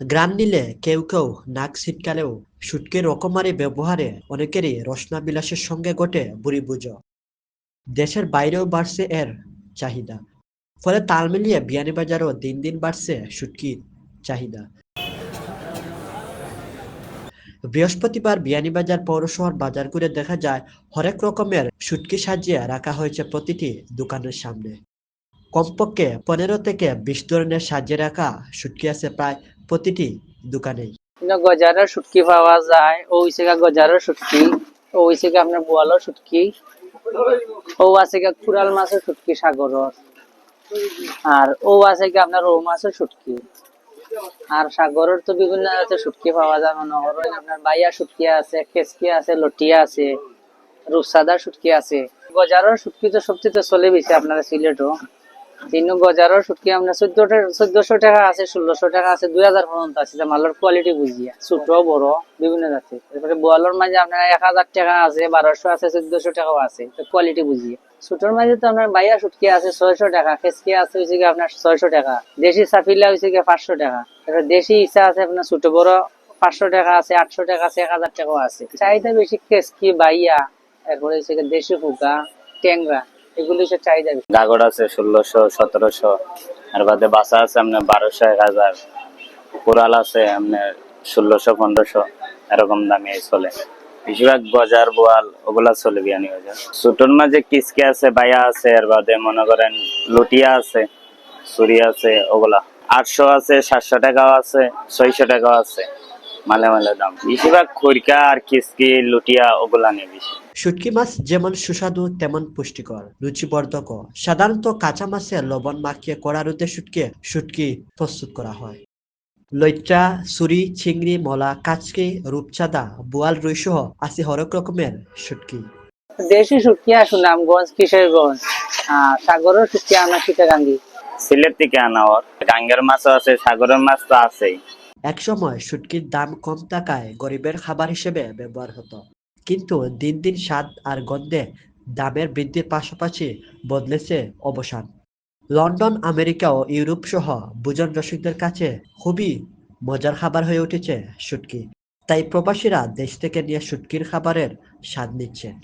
গ্রান নিলে কেউ কেউ নাক ছিটকালেও শুটকির রকমারি ব্যবহারে অনেকেরই রসনা বিলাসের সঙ্গে ঘটে বুড়ি বুঝো। দেশের বাইরেও বাড়ছে এর চাহিদা। ফলে তাল মিলিয়ে বিয়ানীবাজারও দিন দিন বাড়ছে শুটকির চাহিদা। বৃহস্পতিবার বিয়ানীবাজার পৌরসভার বাজার ঘুরে দেখা যায়, হরেক রকমের শুটকি সাজিয়ে রাখা হয়েছে প্রতিটি দোকানের সামনে। কমপক্ষে পনেরো থেকে বিশ ধরনের সাজিয়ে রাখা শুটকি আছে প্রায় প্রতিটি দোকানেই। গজারের শুটকি পাওয়া যায়, ও গা গজারের শুটকি ও হইছে আপনার বোয়ালের শুটকি ও আছে গা কুরাল মাছের শুটকি সাগরের, আর ও আছে গা আপনার রৌ মাছের শুটকি আর সাগরের তো বিভিন্ন জাতের শুটকি পাওয়া যায়, মনে করেন আপনার বাইয়া শুটকি আছে কেসকি আছে লটিয়া আছে রূপসাদা শুটকি আছে। গজারের শুটকি তো সবচেয়ে চলে বেশি আপনার সিলেটও। তিন গজারের শুটকি আপনার চোদ্দ চোদ্দশো টাকা আছে ষোলোশো টাকা আছে, দুই হাজার পর্যন্ত আছে মালের কোয়ালিটি বুঝিয়া ছোট, বড়, বিভিন্ন জাতের তারপরে বোয়ালোর মাঝে আপনার এক হাজার টাকা আছে বারোশো আছে চোদ্দশো টাকাও আছে কোয়ালিটি বুঝিয়ে ছোটর মাঝে তো আপনার বাইয়া শুটকি আছে, ছয়শো টাকা খেসকি আছে হয়েছে কি আপনার ছয়শো টাকা, দেশি সাফিলা হয়েছে কি পাঁচশো টাকা। তারপরে দেশি ইসা আছে আপনার ছোট, বড়, পাঁচশো টাকা আছে আটশো টাকা আছে, এক হাজার টাকাও আছে। চাহিদা বেশি খেসকি বাইয়া, এরপরে হচ্ছে দেশি ফুকা ট্যাংরা এগুলো গাগর আছে ষোলোশো, সতেরোশো। আর বাদে বাসা আছে আপনার বারোশো, এক হাজার। কোরাল আছে আপনার ষোলোশো, পনেরোশো। এরকম দামে চলে। বেশিরভাগ গজার, বোয়াল, ওগুলা চলে বিয়ানি বাজার। মাঝে কিসকে আছে বায়া আছে আর বাদে মনে করেন লুটিয়া আছে সুরি আছে, ওগুলা। আটশো আছে, সাতশো টাকাও আছে, ছয়শো টাকাও আছে। মালে মালে দাম। বেশিরভাগ খড়কা আর কিসকি লুটিয়া ওগুলা নিয়ে বেশি। শুটকি মাছ যেমন সুস্বাদু তেমন পুষ্টিকর রুচিবর্ধক। সাধারণত কাঁচা মাছে লবণ মাখিয়ে কড়া রোদে শুটকে শুটকি প্রস্তুত করা হয়। লইট্টা সুরি চিংড়ি মলা কাচকি রূপচাঁদা বোয়াল রুই সহ আছে হরেক রকমের শুটকি। দেশি শুটকি সুনামগঞ্জ কিশোরগঞ্জ। সাগরের শুটকি আমরা সীতাকান্দি সিলেট থেকে আনা ওর। গাঙ্গের মাছও আছে সাগরের মাছ তো আছেই। একসময় শুটকির দাম কম থাকায় গরিবের খাবার হিসেবে ব্যবহার হতো। কিন্তু দিন দিন স্বাদ আর গন্ধে দামের বৃদ্ধির পাশাপাশি বদলেছে অবসান। লন্ডন, আমেরিকা ও ইউরোপ সহ ভোজন রসিকদের কাছে খুবই মজার খাবার হয়ে উঠেছে শুটকি তাই প্রবাসীরা দেশ থেকে নিয়ে শুটকির খাবারের স্বাদ নিচ্ছেন।